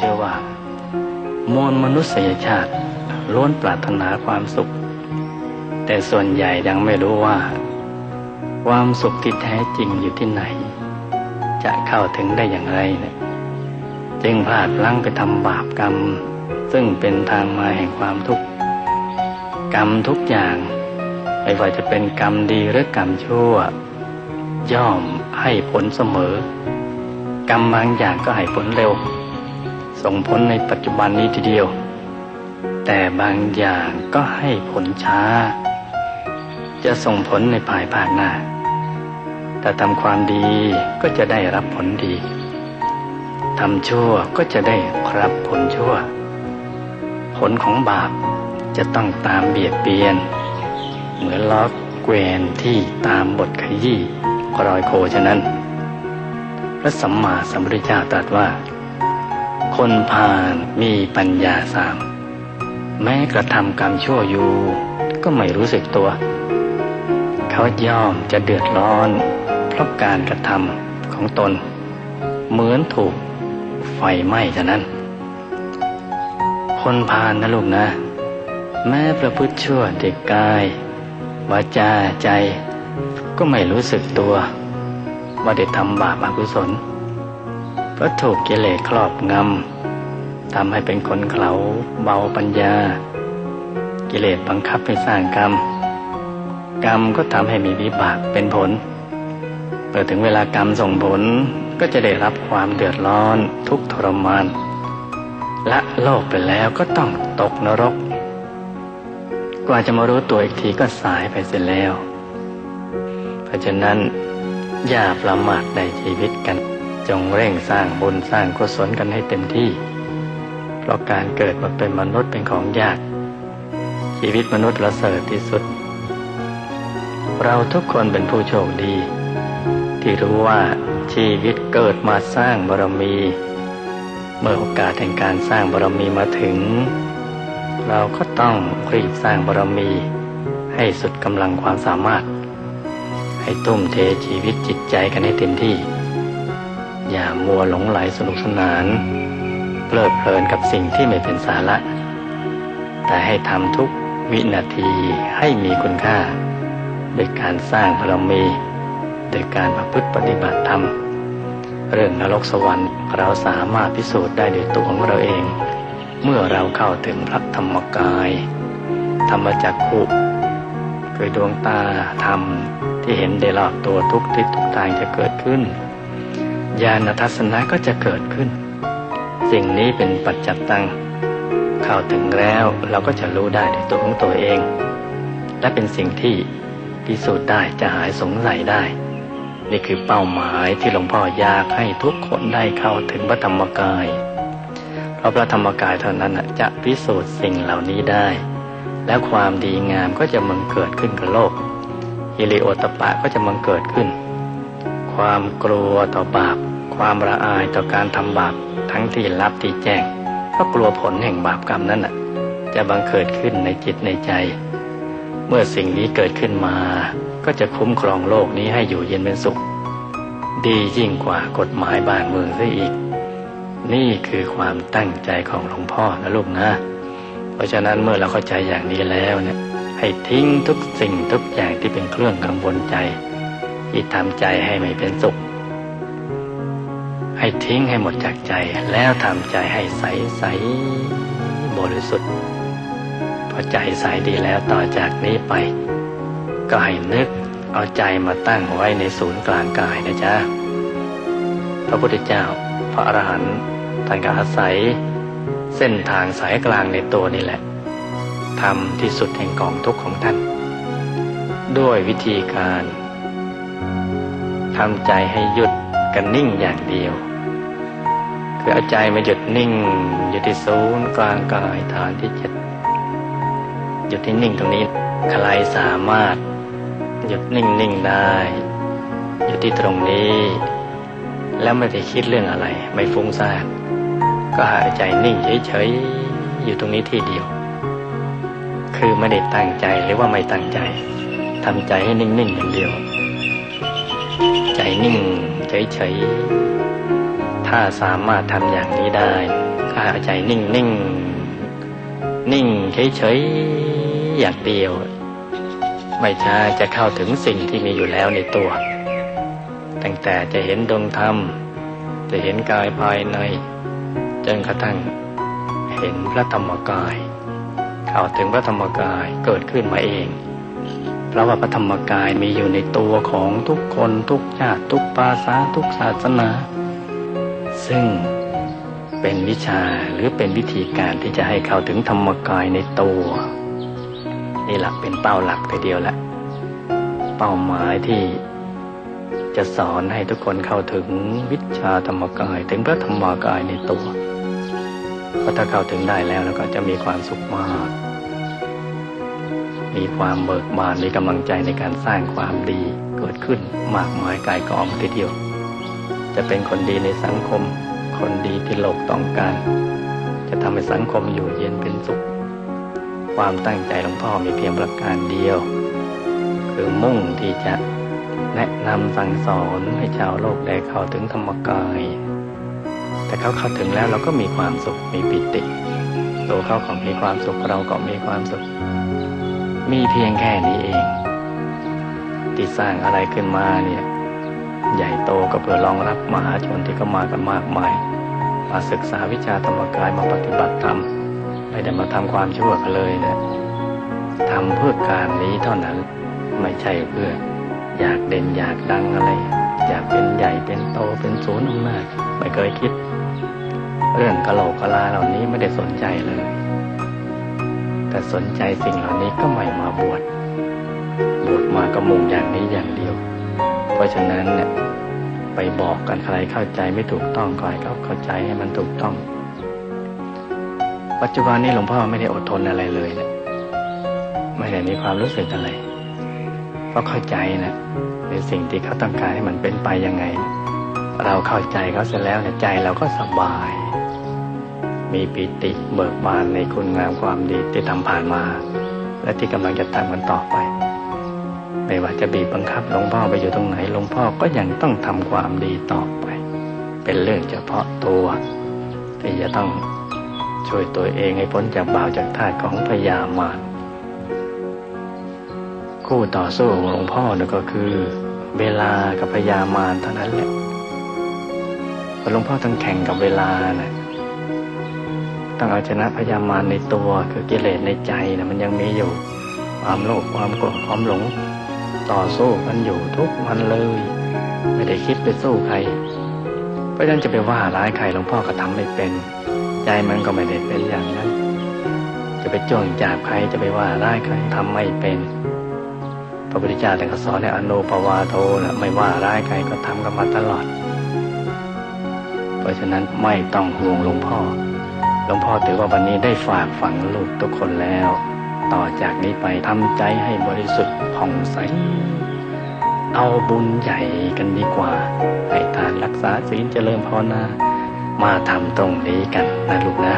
เชื่อว่ามวลมนุษยชาติล้วนปรารถนาความสุข แต่ส่วนใหญ่ยังไม่รู้ว่า ความสุขที่แท้จริงอยู่ที่ไหน จะเข้าถึงได้อย่างไรเนี่ยจึงพลาดลั้งไปทำบาปกรรม ซึ่งเป็นทางมาแห่งความทุกข์กรรมทุกอย่าง ไม่ว่าจะเป็นกรรมดีหรือกรรมชั่ว ย่อมให้ผลเสมอ กรรมบางอย่างก็ให้ผลเร็ว ส่งผลในปัจจุบันนี้ทีเดียว แต่บางอย่างก็ให้ผลช้า จะส่งผลในภายภาคหน้าถ้าทำความดีก็จะได้รับผลดีทำชั่วก็จะได้รับผลชั่ว ผลของบาปจะต้องตามเบียดเบียน เหมือนล้อเกวียนที่ตามบทขยี้รอยโคฉะนั้น พระสัมมาสัมพุทธเจ้าตรัสว่า คนพาลมีปัญญาสาม แม้กระทำกรรมชั่วอยู่ก็ไม่รู้สึกตัว เขาย่อมจะเดือดร้อน เพราะการกระทำของตน เหมือนถูกไฟไหม้ฉะนั้น คนพาลนะลูกนะ แม้ประพฤติชั่วเด็กกายวาจาใจ ก็ไม่รู้สึกตัว ว่าได้ทำบาปอกุศล เพราะถูกกิเลสครอบงำทำให้เป็นคนเขาเบาปัญญา กิเลสบังคับให้สร้างกรรม กรรมก็ทำให้มีวิบากเป็นผลเมื่อถึงเวลากรรมส่งผลก็จะได้รับความเดือดร้อนทุกข์ทรมานและโลกไปแล้วก็ต้องตกนรก กว่าจะมารู้ตัวอีกทีก็สายไปเสียแล้ว เพราะฉะนั้นอย่าประมาทในชีวิตกัน จงเร่งสร้างบุญสร้างกุศลกันให้เต็มที่ เพราะการเกิดมาเป็นมนุษย์เป็นของยาก ชีวิตมนุษย์ประเสริฐที่สุด เราทุกคนเป็นผู้โชคดี ที่รู้ว่าชีวิตเกิดมาสร้างบารมี เมื่อโอกาสแห่งการสร้างบารมีมาถึง เราก็ต้องรีบสร้างบารมี ให้สุดกำลังความสามารถ ให้ตุ้มเทชีวิตจิตใจกันให้เต็มที่ อย่ามัวหลงไหลสนุกสนาน เพลิดเพลินกับสิ่งที่ไม่เป็นสาระ แต่ให้ทำทุกวินาทีให้มีคุณค่า โดยการสร้างบารมี โดยการประพฤติปฏิบัติธรรม เรื่องนรกสวรรค์เราสามารถพิสูจน์ได้ด้วยตัวของเราเอง เมื่อเราเข้าถึงพระธรรมกาย ธรรมจักขุคือดวงตาธรรมที่เห็นได้รอบตัวทุกทิศทุกทางจะเกิดขึ้น ญาณทัศนะก็จะเกิดขึ้น สิ่งนี้เป็นปัจจัตตัง เข้าถึงแล้วเราก็จะรู้ได้ด้วยตัวของตัวเอง และเป็นสิ่งที่พิสูจน์ได้จะหายสงสัยได้ นี่คือเป้าหมายที่หลวงพ่ออยากให้ทุกคนได้เข้าถึงพระธรรมกายเพราะพระธรรมกายเท่านั้นจะพิสูจน์สิ่งเหล่านี้ได้ และความดีงามก็จะมังเกิดขึ้นกับโลกฮิริโอตปปะก็จะมังเกิดขึ้น ความกลัวต่อบาป ความระอายต่อการทำบาปทั้งที่ลับที่แจ้ง ก็กลัวผลแห่งบาปกรรมนั้นน่ะ จะบังเกิดขึ้นในจิตในใจ เมื่อสิ่งนี้เกิดขึ้นมา ก็จะคุ้มครองโลกนี้ให้อยู่เย็นเป็นสุข ดียิ่งกว่ากฎหมายบ้านเมืองซะอีก นี่คือความตั้งใจของหลวงพ่อนะลูกนะ เพราะฉะนั้นเมื่อเราเข้าใจอย่างนี้แล้วเนี่ยให้ทิ้งทุกสิ่งทุกอย่างที่เป็นเครื่องกังวลใจ ที่ทำใจให้ไม่เป็นสุข ให้ทิ้งให้หมดจากใจแล้วทำใจให้ใสใสบริสุทธิ์พอใจใสดีแล้วต่อจากนี้ไป ก็ให้นึกเอาใจมาตั้งไว้ในศูนย์กลางกายนะจ๊ะพระพุทธเจ้า พระอรหันต์ท่านก็อาศัย เส้นทางสายกลางในตัวนี่แหละทำที่สุดแห่งกองทุกข์ของท่าน ด้วยวิธีการ ทำใจให้หยุดกันนิ่งอย่างเดียว คือเอาใจมาหยุดนิ่ง อยู่ที่ศูนย์กลางกายฐานที่เจ็ดหยุดที่นิ่งตรงนี้ใครสามารถหยุดนิ่งนิ่งได้ อยู่ที่ตรงนี้ แล้วไม่ได้คิดเรื่องอะไร ไม่ฟุ้งซ่านก็หายใจนิ่งเฉยๆอยู่ตรงนี้ที่เดียว คือไม่ได้ตั้งใจหรือว่าไม่ตั้งใจทำใจให้นิ่งๆอย่างเดียว นิ่งเฉยๆ ถ้าสามารถทำอย่างนี้ได้ถ้าใจนิ่งนิ่งนิ่งเฉยๆ อย่างเดียว ไม่ช้าจะเข้าถึงสิ่งที่มีอยู่แล้วในตัว ตั้งแต่จะเห็นดวงธรรม จะเห็นกายภายใน จนกระทั่งเห็นพระธรรมกาย เข้าถึงพระธรรมกายเกิดขึ้นมาเอง เพราะว่าพระธรรมกายมีอยู่ในตัวของทุกคนทุกชาติทุกภาษาทุกศาสนา ซึ่งเป็นวิชาหรือเป็นวิธีการที่จะให้เข้าถึงธรรมกายในตัว นี่หลักเป็นเป้าหลักทีเดียวแหละเป้าหมายที่จะสอนให้ทุกคนเข้าถึงวิชาธรรมกายถึงพระธรรมกายในตัว เพราะถ้าเข้าถึงได้แล้วแล้วก็จะมีความสุขมาก มีความเบิกบานมีกำลังใจในการสร้างความดีเกิดขึ้นมากมายกายกองทีเดียว จะเป็นคนดีในสังคม คนดีที่โลกต้องการ จะทำให้สังคมอยู่เย็นเป็นสุข ความตั้งใจหลวงพ่อมีเพียงประการเดียว คือมุ่งที่จะแนะนำสั่งสอนให้ชาวโลกได้เข้าถึงธรรมกาย แต่เขาเข้าถึงแล้วเราก็มีความสุขมีปิติตัวเขาก็มีความสุขเราก็มีความสุข มีเพียงแค่นี้เอง ที่สร้างอะไรขึ้นมาเนี่ย ใหญ่โตก็เพื่อรองรับมหาชนที่ก็มากันมากมาย มาศึกษาวิชาธรรมกายมาปฏิบัติธรรมไม่ได้มาทำความชั่วกันเลยนะทำเพื่อการนี้เท่านั้นไม่ใช่เพื่อ อยากเด่นอยากดังอะไร อยากเป็นใหญ่เป็นโตเป็นศูนย์อำนาจไม่เคยคิด เรื่องกะโหลกกะลาเหล่านี้ไม่ได้สนใจเลย แต่สนใจสิ่งเหล่านี้ก็ไม่มาบวชบวชมาก็มุ่งอย่างนี้อย่างเดียว เพราะฉะนั้นเนี่ยไปบอกกันใครเข้าใจไม่ถูกต้องก็ให้เขาเข้าใจให้มันถูกต้อง ปัจจุบันนี้หลวงพ่อไม่ได้อดทนอะไรเลยนะไม่ได้มีความรู้สึกอะไรเพราะเข้าใจนะในสิ่งที่เขาต้องการให้มันเป็นไปยังไง เราเข้าใจเขาเสร็จแล้วเนี่ยใจเราก็สบาย มีปิติเบิกบานในคุณงามความดีที่ทำผ่านมา และที่กำลังจะทำกันต่อไป ไม่ว่าจะบีบบังคับหลวงพ่อไปอยู่ตรงไหนหลวงพ่อก็ยังต้องทำความดีต่อไป เป็นเรื่องเฉพาะตัวที่จะต้องช่วยตัวเองให้พ้นจากบ่าวจากท่าของพยามารคู่ต่อสู้ของหลวงพ่อเนี่ยก็คือ เวลากับพยามารเท่านั้นแหละพราะหลวงพ่อต้องแข่งกับเวลานะ ต้องเอาชนะพยามารในตัวคือกิเลสในใจนะมันยังมีอยู่ ความโลภความโกรธความหลง ต่อสู้กันอยู่ทุกวันเลย ไม่ได้คิดไปสู้ใคร เพราะฉะนั้นจะไปว่าร้ายใครหลวงพ่อก็ทำไม่เป็น ใจมันก็ไม่ได้เป็นอย่างนั้น จะไปจ้วงจับใครจะไปว่าร้ายใครทำไม่เป็นพระพุทธเจ้าแต่ก็สอนในอนุปวาโทนะไม่ว่าร้ายใครก็ทำกันมาตลอด เพราะฉะนั้นไม่ต้องห่วงหลวงพ่อ หลวงพ่อถือว่าวันนี้ได้ฝากฝังลูกทุกคนแล้ว ต่อจากนี้ไปทำใจให้บริสุทธิ์ผ่องใส เอาบุญใหญ่กันดีกว่า ให้ทานรักษาศีลเจริญภาวนา มาทำตรงนี้กันนะลูกนะ